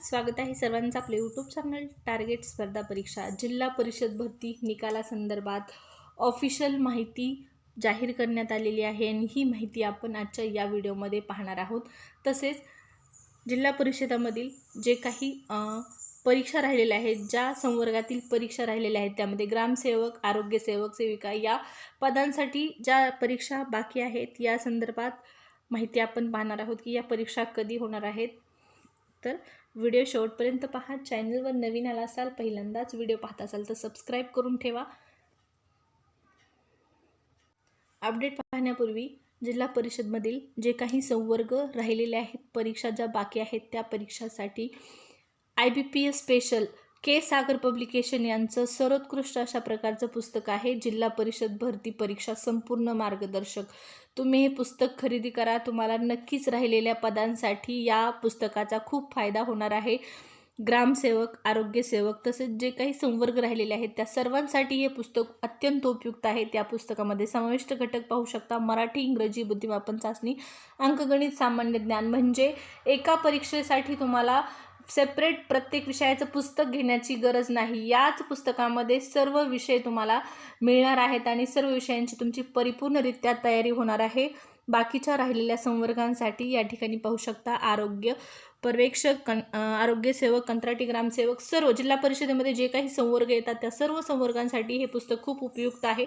स्वागत आहे सर्वांचं आपले यूट्यूब चॅनल टार्गेट स्पर्धा परीक्षा जिल्हा परिषद भरती निकालासंदर्भात ऑफिशियल माहिती जाहीर करण्यात आलेली आहे आणि ही माहिती आपण आजच्या या व्हिडिओमध्ये पाहणार आहोत. तसेच जिल्हा परिषदामधील जे काही परीक्षा राहिलेल्या आहेत ज्या संवर्गातील परीक्षा राहिलेल्या आहेत त्यामध्ये ग्रामसेवक आरोग्यसेवक सेविका या पदांसाठी ज्या परीक्षा बाकी आहेत या संदर्भात माहिती आपण पाहणार आहोत की या परीक्षा कधी होणार आहेत. तर व्हिडिओ शेवटपर्यंत पहा. चॅनलवर नवीन आला असाल पहिल्यांदाच व्हिडिओ पाहत असाल तर सबस्क्राईब करून ठेवा. अपडेट पाहण्यापूर्वी जिल्हा परिषदमधील जे काही संवर्ग राहिलेले आहेत परीक्षा ज्या बाकी आहेत त्या परीक्षासाठी I B P S special K. Sagar publication यांचं सर्वोत्कृष्ट अशा प्रकारचं पुस्तक आहे. जिल्हा परिषद भरती परीक्षा संपूर्ण मार्गदर्शक. तुम्ही हे पुस्तक खरेदी करा. तुम्हाला नक्कीच राहिलेल्या पदांसाठी या पुस्तकाचा खूप फायदा होणार आहे. ग्रामसेवक आरोग्यसेवक तसेच जे काही संवर्ग राहिलेले आहेत त्या सर्वांसाठी हे पुस्तक अत्यंत उपयुक्त आहे. त्या पुस्तकामध्ये समाविष्ट घटक पाहू शकता. मराठी इंग्रजी बुद्धिमापन चाचणी अंकगणित सामान्य ज्ञान म्हणजे एका परीक्षेसाठी तुम्हाला सेपरेट प्रत्येक विषयाचं पुस्तक घेण्याची गरज नाही. याच पुस्तकामध्ये सर्व विषय तुम्हाला मिळणार आहेत आणि सर्व विषयांची तुमची परिपूर्णरित्या तयारी होणार आहे. बाकीच्या राहिलेल्या संवर्गांसाठी या ठिकाणी पाहू शकता आरोग्य पर्यवेक्षक कं आरोग्यसेवक कंत्राटी ग्रामसेवक सर्व जिल्हा परिषदेमध्ये जे काही संवर्ग येतात त्या सर्व संवर्गांसाठी हे पुस्तक खूप उपयुक्त आहे.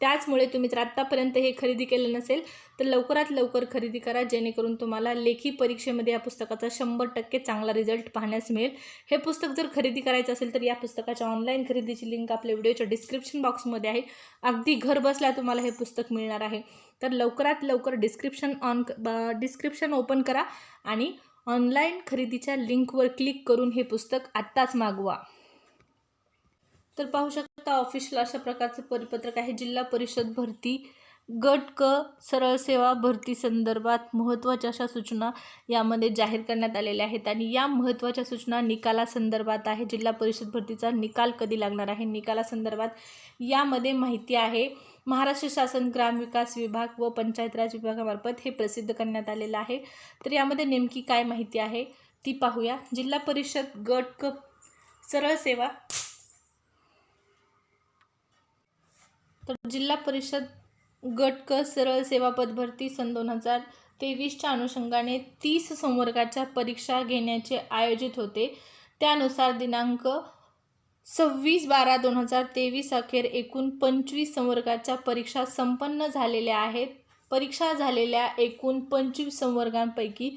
त्याचमुळे तुम्ही जर आत्तापर्यंत हे खरेदी केलं नसेल तर लवकरात लवकर खरेदी करा जेणेकरून तुम्हाला लेखी परीक्षेमध्ये या पुस्तकाचा शंभर टक्के चांगला रिझल्ट पाहण्यास मिळेल. हे पुस्तक जर खरेदी करायचं असेल तर या पुस्तकाच्या ऑनलाईन खरेदीची लिंक आपल्या व्हिडिओच्या डिस्क्रिप्शन बॉक्समध्ये आहे. अगदी घर बसल्या तुम्हाला हे पुस्तक मिळणार आहे. तर लवकरात लवकर डिस्क्रिप्शन ऑन डिस्क्रिप्शन ओपन करा आणि ऑनलाईन खरेदीच्या लिंकवर क्लिक करून हे पुस्तक आत्ताच मागवा. तर पाहू शकता ऑफिशियल अशा प्रकारचं परिपत्रक आहे. जिल्हा परिषद भरती गट क सरळ सेवा भरती संदर्भात महत्त्वाच्या अशा सूचना यामध्ये जाहीर करण्यात आलेल्या आहेत आणि या महत्त्वाच्या सूचना निकालासंदर्भात आहे. जिल्हा परिषद भरतीचा निकाल कधी लागणार आहे? निकालासंदर्भात यामध्ये माहिती आहे. महाराष्ट्र शासन ग्रामविकास विभाग व पंचायत राज विभागामार्फत हे प्रसिद्ध करण्यात आलेलं आहे. तर यामध्ये नेमकी काय माहिती आहे ती पाहूया. जिल्हा परिषद गट क सरळ सेवा तर जिल्हा परिषद गट क सरळ सेवा पदभरती सन दोन हजार तेवीसच्या अनुषंगाने तीस संवर्गाच्या परीक्षा घेण्याचे आयोजित होते. त्यानुसार दिनांक सव्वीस बारा दोन हजार तेवीस अखेर एकूण पंचवीस संवर्गाच्या परीक्षा संपन्न झालेल्या आहेत. परीक्षा झालेल्या एकूण पंचवीस संवर्गांपैकी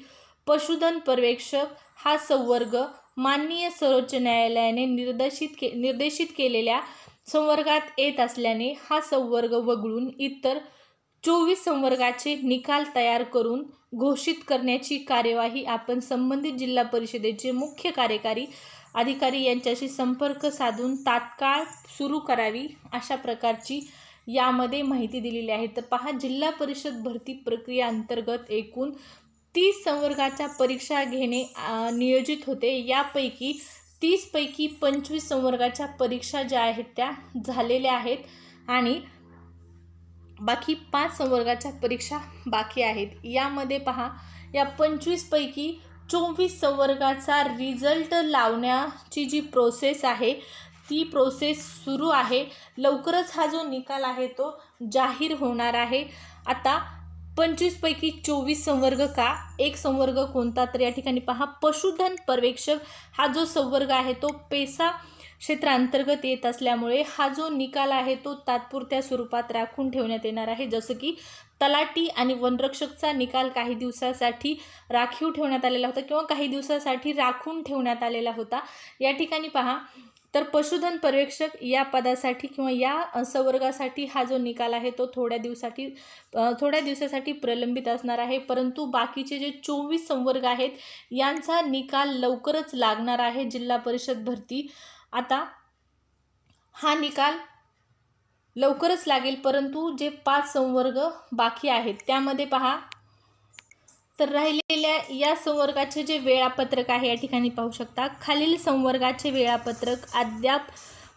पशुधन पर्यवेक्षक हा संवर्ग माननीय सर्वोच्च न्यायालयाने निर्देशित के निर्देशित केलेल्या संवर्गात येत असल्याने हा संवर्ग वगळून इतर चोवीस संवर्गाचे निकाल तयार करून घोषित करण्याची कार्यवाही आपण संबंधित जिल्हा परिषदेचे मुख्य कार्यकारी अधिकारी यांच्याशी संपर्क साधून तात्काळ सुरू करावी अशा प्रकारची यामध्ये माहिती दिलेली आहे. तर पहा जिल्हा परिषद भरती प्रक्रिया अंतर्गत एकूण तीस संवर्गाच्या परीक्षा घेणे नियोजित होते. यापैकी तीसपैकी पंचवीस संवर्गाच्या परीक्षा ज्या आहेत त्या झालेल्या आहेत आणि बाकी पाच संवर्गाच्या परीक्षा बाकी आहेत. यामध्ये पहा या पंचवीसपैकी चोवीस संवर्गाचा रिझल्ट लावण्याची जी प्रोसेस आहे ती प्रोसेस सुरू आहे. लवकरच हा जो निकाल आहे तो जाहीर होणार आहे. आता पंचवीसपैकी चोवीस संवर्ग का? एक संवर्ग कोणता? तर या ठिकाणी पहा पशुधन पर्यवेक्षक हा जो संवर्ग आहे तो पेसा क्षेत्रांतर्गत येत असल्यामुळे हा जो निकाल आहे तो तात्पुरत्या स्वरूपात राखून ठेवण्यात येणार आहे. जसं की तलाटी आणि वनरक्षकचा निकाल काही दिवसासाठी राखीव ठेवण्यात आलेला होता किंवा काही दिवसासाठी राखून ठेवण्यात आलेला होता. या ठिकाणी पहा तर पशुधन पर्यवेक्षक या पदासाठी किंवा या संवर्गासाठी हा जो निकाल आहे तो थोड्या दिवसासाठी थोड्या दिवसासाठी प्रलंबित असणार आहे. परंतु बाकीचे जे चोवीस संवर्ग आहेत यांचा निकाल लवकरच लागणार आहे जिल्हा परिषद भरती. आता हा निकाल लवकरच लागेल परंतु जे पाच संवर्ग बाकी आहेत त्यामध्ये पहा तर राहिलेल्या या संवर्गाचे जे वेळापत्रक आहे या ठिकाणी पाहू शकता. खालील संवर्गाचे वेळापत्रक अद्याप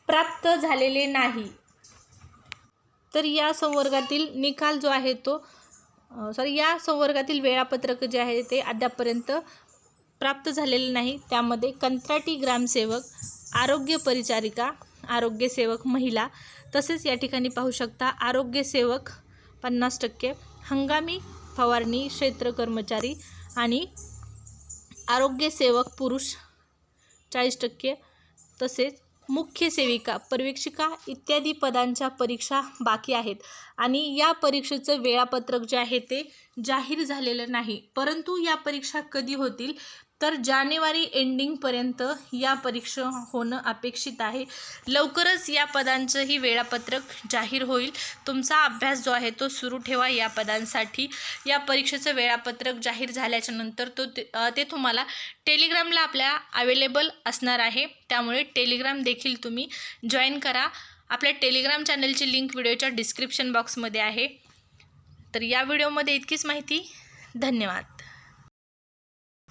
प्राप्त झालेले नाही. तर या संवर्गातील निकाल जो आहे तो सॉरी या संवर्गातील वेळापत्रक जे आहे ते अद्यापपर्यंत प्राप्त झालेले नाही. त्यामध्ये कंत्राटी ग्रामसेवक आरोग्य परिचारिका आरोग्यसेवक महिला तसेच या ठिकाणी पाहू शकता आरोग्यसेवक पन्नास टक्के हंगामी फवारणी क्षेत्र कर्मचारी आणि आरोग्यसेवक पुरुष चाळीस टक्के. तसेच मुख्य सेविका पर्यवेक्षिका इत्यादी पदांच्या परीक्षा बाकी आहेत. आणि या परीक्षेचं वेळापत्रक जे आहे ते जाहीर झालेलं नाही. परंतु या परीक्षा कधी होतील? तर जानेवारी एंडिंगपर्यंत या परीक्षा होणं अपेक्षित आहे. लवकरच या पदांचंही वेळापत्रक जाहीर होईल. तुमचा अभ्यास जो आहे तो सुरू ठेवा या पदांसाठी. या परीक्षेचं वेळापत्रक जाहीर झाल्याच्यानंतर तो ते ते तुम्हाला टेलिग्रामला आपल्या अवेलेबल असणार आहे. त्यामुळे टेलिग्राम देखील तुम्ही जॉईन करा. आपल्या टेलिग्राम चॅनलची लिंक व्हिडिओच्या डिस्क्रिप्शन बॉक्समध्ये आहे. तर या व्हिडिओमध्ये इतकीच माहिती. धन्यवाद.